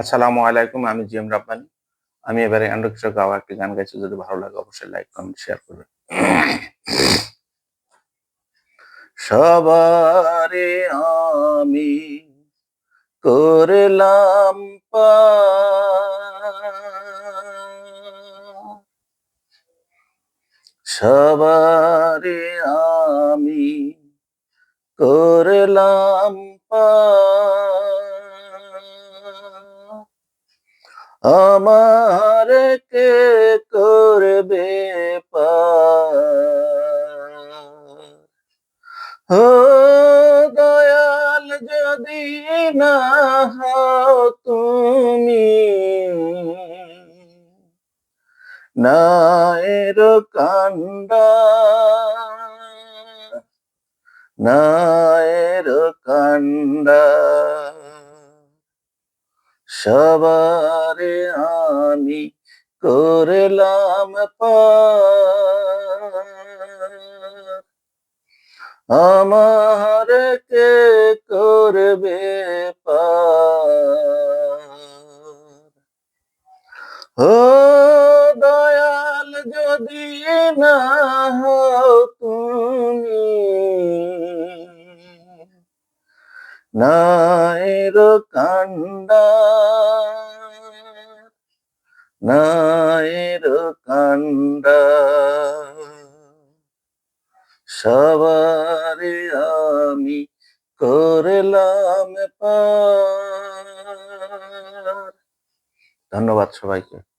আসসালামু আলাইকুম, আমি জি এম রাব্বানি আমি এবারে অ্যান্ড্রয়েড গাওয়া একটি গান গাইছি, যদি ভালো লাগে অবশ্যই লাইক কমেন্ট শেয়ার করবেন সবারে আমি করলাম। সবারে আমি করলাম পার। আমার কে করবে ও দয়াল যদি না তুমি নায়ের কান্ডা নায়ের কান্ডা। সবারে আমি করলাম আমার কে করবে ও দয়াল যদি না তুমি নায়ের কান্ডা। নায়ের কান্ডা। সবারে আমি করলাম পার। ধন্যবাদ সবাইকে।